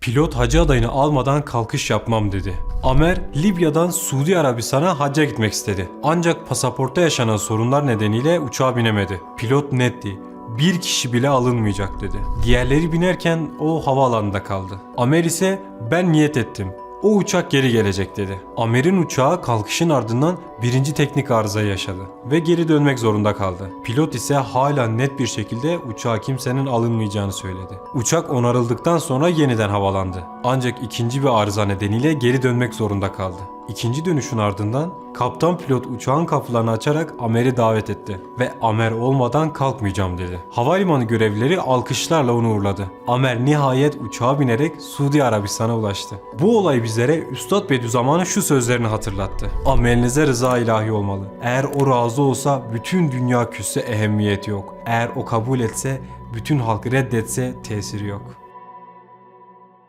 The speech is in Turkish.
Pilot hacı adayını almadan kalkış yapmam dedi. Amer, Libya'dan Suudi Arabistan'a hacca gitmek istedi. Ancak pasaportta yaşanan sorunlar nedeniyle uçağa binemedi. Pilot netti. Bir kişi bile alınmayacak dedi. Diğerleri binerken o havaalanında kaldı. Amer ise ben niyet ettim. O uçak geri gelecek dedi. Amer'in uçağı kalkışın ardından birinci teknik arızayı yaşadı ve geri dönmek zorunda kaldı. Pilot ise hala net bir şekilde uçağa kimsenin alınmayacağını söyledi. Uçak onarıldıktan sonra yeniden havalandı. Ancak ikinci bir arıza nedeniyle geri dönmek zorunda kaldı. İkinci dönüşün ardından kaptan pilot uçağın kapılarını açarak Amer'i davet etti ve Amer olmadan kalkmayacağım dedi. Havalimanı görevlileri alkışlarla onu uğurladı. Amer nihayet uçağa binerek Suudi Arabistan'a ulaştı. Bu olay bizlere Üstad Bediüzzaman'ın şu sözlerini hatırlattı. Amelinize rıza ilahi olmalı. Eğer o razı olsa bütün dünya küsse ehemmiyeti yok. Eğer o kabul etse bütün halk reddetse tesiri yok.